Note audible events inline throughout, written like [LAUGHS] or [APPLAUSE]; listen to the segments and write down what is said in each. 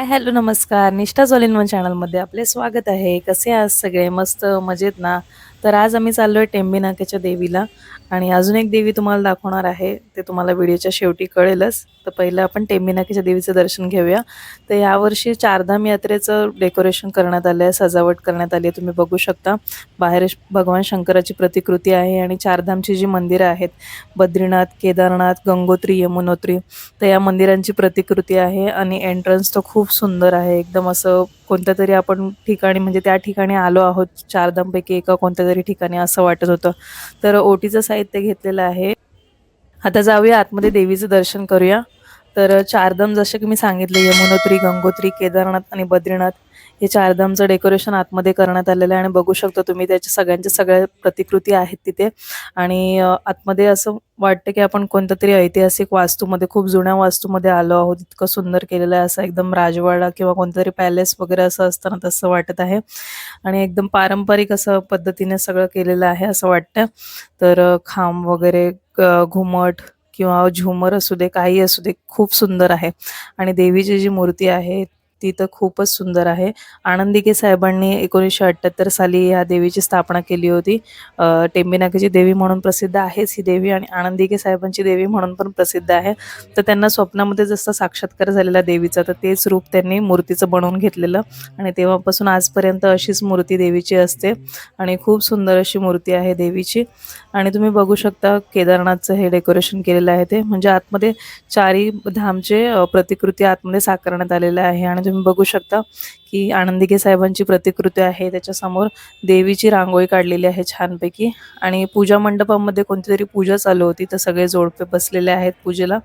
Hello नमस्कार. निष्ठा all one चॅनलमध्ये आपले स्वागत आहे. कसे आज सगळे? मस्त मजेत ना? तर आज आम्ही चाललो आहे टेंबी देवीला आणि अजून एक देवी तुम्हाला दाखवणार आहे ते तुम्हाला व्हिडिओच्या शेवटी कळेलच. तर पहिलं आपण टेंबीनाकेच्या देवीचं दर्शन घेऊया. तर यावर्षी चारधाम यात्रेचं डेकोरेशन करण्यात आलं आहे सजावट करण्यात आली आहे तुम्ही बघू शकता. बाहेर भगवान शंकराची प्रतिकृती आहे आणि चारधामची जी मंदिरं आहेत बद्रीनाथ केदारनाथ गंगोत्री यमुनोत्री तर या मंदिरांची प्रतिकृती आहे आणि एंट्रन्स तर खूप सुंदर आहे. एकदम असं कोणत्या तरी आपण ठिकाणी म्हणजे त्या ठिकाणी आलो आहोत चारधामपैकी एका कोणत्या तरी ठिकाणी असं वाटत होतं. तर ओटीचं साहित्य घेतलेलं आहे. आता जाऊया आतमध्ये देवीचं दर्शन करूया. तर चारधाम जसे की मी सांगितले यमुनोत्री गंगोत्री केदारनाथ आणि बद्रीनाथ. हे चारधामचं डेकोरेशन आतमध्ये करण्यात आलेलं आहे आणि बघू शकता तुम्ही त्याच्या सगळ्यांच्या सगळ्या प्रतिकृती आहेत तिथे. आणि आतमध्ये असं वाटतं की आपण कोणत्या तरी ऐतिहासिक वास्तूमध्ये खूप जुन्या वास्तूमध्ये आलो आहोत. इतकं सुंदर केलेलं आहे असं एकदम राजवाडा किंवा कोणतं तरी पॅलेस वगैरे असं असताना तसं वाटत आहे. आणि एकदम पारंपरिक असं पद्धतीने सगळं केलेलं आहे असं वाटतं. तर खांब वगैरे घुमट किंवा झुमर असू दे काही असू दे खूप सुंदर आहे. आणि देवीची जी मूर्ती आहे ती तर खूपच सुंदर आहे. आनंदिके साहेबांनी एकोणीसशे अठ्ठ्याहत्तर साली ह्या देवीची स्थापना केली होती. टेंबीनाकेची देवी म्हणून प्रसिद्ध आहेच ही देवी आणि आनंदिके साहेबांची देवी म्हणून पण प्रसिद्ध आहे. तर त्यांना स्वप्नामध्ये जसं साक्षात्कार झालेला देवीचा तर तेच रूप त्यांनी मूर्तीचं बनवून घेतलेलं आणि तेव्हापासून आजपर्यंत अशीच मूर्ती देवीची असते आणि खूप सुंदर अशी मूर्ती आहे देवीची. आणि तुम्ही बघू शकता केदारनाथचं हे डेकोरेशन केलेलं आहे ते. म्हणजे आतमध्ये चारी धामचे प्रतिकृती आतमध्ये साकारण्यात आलेलं आहे आणि तुम्ही बघू शकता की आनंदिके साहेबांची प्रतिकृती आहे. त्याच्यासमोर देवीची रांगोळी काढलेली आहे छानपैकी. आणि पूजा मंडपामध्ये कोणती तरी पूजा चालू होती. तर सगळे जोडपे बसलेले आहेत पूजेला.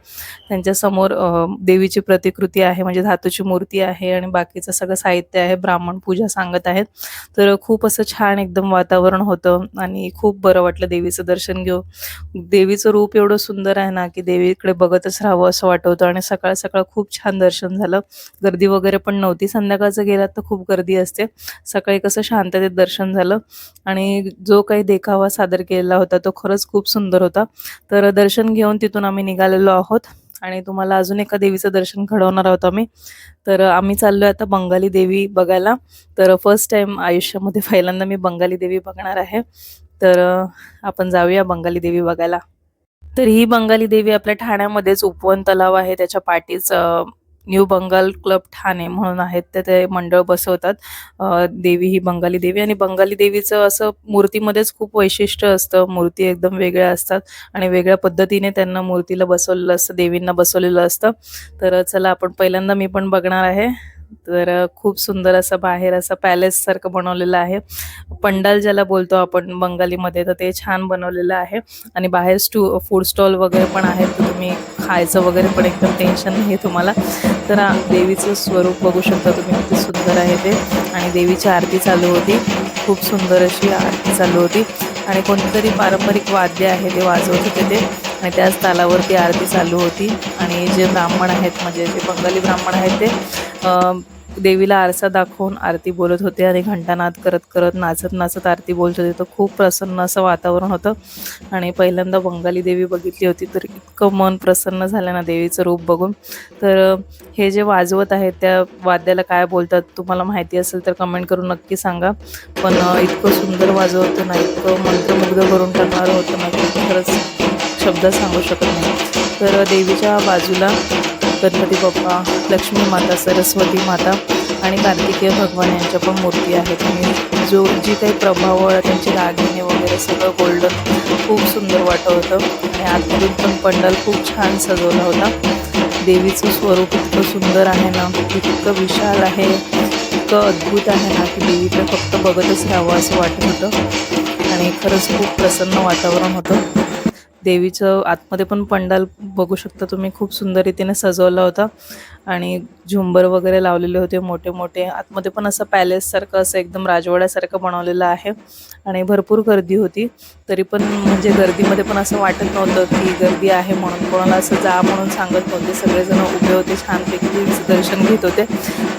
त्यांच्यासमोर देवीची प्रतिकृती आहे म्हणजे धातूची मूर्ती आहे आणि बाकीचं सगळं साहित्य आहे. ब्राह्मण पूजा सांगत आहेत. तर खूप असं छान एकदम वातावरण होतं आणि खूप बरं वाटलं देवीचं दर्शन घेऊ देवीचं रूप एवढं सुंदर आहे ना की देवीकडे बघतच राहावं असं वाटवतं आणि सकाळ सकाळ खूप छान दर्शन झालं. गर्दी वगैरे पण नव्हती. संध्याकाळचं गेलात तर खूप गर्दी असते. सकाळी कसं शांततेत दर्शन झालं. आणि जो काही देखावा सादर केलेला होता तो खरंच खूप सुंदर होता. तर दर्शन घेऊन तिथून आम्ही निघालेलो आहोत. आणि तुम्हाला अजून एका देवीचं दर्शन घडवणार आहोत आम्ही. तर आम्ही चाललोय आता बंगाली देवी बघायला. तर फर्स्ट टाइम आयुष्यामध्ये [LAUGHS] पहिल्यांदा मी बंगाली देवी बघणार आहे. तर आपण जाऊया बंगाली देवी बघायला. तर ही बंगाली देवी आपल्या ठाण्यामध्येच उपवन तलाव आहे. त्याच्या पाठीच न्यू बंगाल क्लब ठाणे म्हणून आहेत ते ते मंडळ बसवतात. देवी ही बंगाली देवी आणि बंगाली देवीचं असं मूर्तीमध्येच खूप वैशिष्ट्य असतं. मूर्ती एकदम वेगळ्या असतात आणि वेगळ्या पद्धतीने त्यांना मूर्तीला बसवलेलं असतं देवींना बसवलेलं असतं. तर चला आपण पहिल्यांदा मी पण बघणार आहे. तर खूप सुंदर असं बाहेर असं पॅलेस सारखं बनवलेलं आहे. पंडाल ज्याला बोलतो आपण बंगालीमध्ये तर ते छान बनवलेलं आहे. आणि बाहेर स्टू फूड स्टॉल वगैरे पण आहेत तर तुम्ही खायचं वगैरे पण एकदम टेन्शन नाही तुम्हाला. तर देवीचं स्वरूप बघू शकता तुम्ही किती सुंदर आहे ते. आणि देवीची आरती चालू होती. खूप सुंदर अशी आरती चालू होती. आणि कोणतरी पारंपरिक वाद्य आहे ते वाजवत होते ते. आणि त्याच तालावरती आरती चालू होती. आणि जे ब्राह्मण आहेत म्हणजे जे बंगाली ब्राह्मण आहेत ते देवीला आरसा दाखवून आरती बोलत होते आणि घंटानाद करत करत नाचत नाचत आरती बोलत होते. तर खूप प्रसन्न असं वातावरण होतं. आणि पहिल्यांदा बंगाली देवी बघितली होती तर इतकं मन प्रसन्न झालं ना देवीचं रूप बघून. तर हे जे वाजवत आहेत त्या वाद्याला काय बोलतात तुम्हाला माहिती असेल तर कमेंट करून नक्की सांगा. पण इतकं सुंदर वाजवतं ना इतकं मंत्रमुग्ध करून टाकणारं होतं ना खरंच शब्द सांगू शकत नाही. तर देवीच्या बाजूला गणपती बाप्पा लक्ष्मी माता सरस्वती माता आणि कार्तिकेय भगवान यांच्या पण मूर्ती आहेत. आणि जो जी काही प्रभाव त्यांचे दागिने वगैरे सगळं गोल्डन खूप सुंदर वाटत होतं. आणि आतमधून पण पंडाल खूप छान सजवला होता. देवीचं स्वरूप इतकं सुंदर आहे ना इतकं विशाल आहे इतकं अद्भुत आहे ना की तर फक्त बघतच राहावं असं वाटत होतं. आणि खरंच खूप प्रसन्न वातावरण होतं. देवीचं आतमध्ये पण पंडाल बघू शकता तुम्ही. खूप सुंदर रीतीने सजवला होता. आणि झुंबर वगैरे लावलेले होते मोठे मोठे. आतमध्ये पण असं पॅलेससारखं असं एकदम राजवाड्यासारखं बनवलेलं आहे. आणि भरपूर गर्दी होती. तरी पण म्हणजे गर्दीमध्ये पण असं वाटत नव्हतं की गर्दी आहे म्हणून कोणाला असं जा म्हणून सांगत नव्हते. सगळेजण उभे होते छानपैकी दर्शन घेत होते.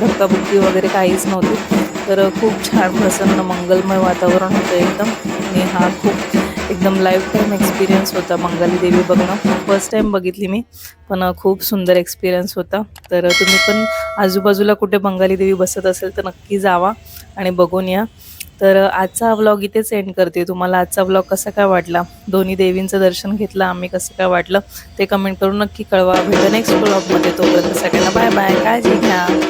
धक्काबुक्की वगैरे काहीच नव्हती. तर खूप छान प्रसन्न मंगलमय वातावरण होतं एकदम. आणि हा खूप एकदम लाईफ टाईम एक्सपिरियन्स होता बंगाली देवी बघणं. फर्स्ट टाईम बघितली मी पण खूप सुंदर एक्सपिरियन्स होता. तर तुम्ही पण आजूबाजूला कुठे बंगाली देवी बसत असेल तर नक्की जावा आणि बघून या. तर आजचा व्लॉग इथेच एंड करते. तुम्हाला आजचा व्लॉग कसा काय वाटला? दोन्ही देवींचं दर्शन घेतलं आम्ही कसं काय वाटलं? ते कमेंट करून नक्की कळवा. भेटा नेक्स्ट व्लॉगमध्ये तोपर्यंत सगळ्यांना बाय बाय काळजी घ्या.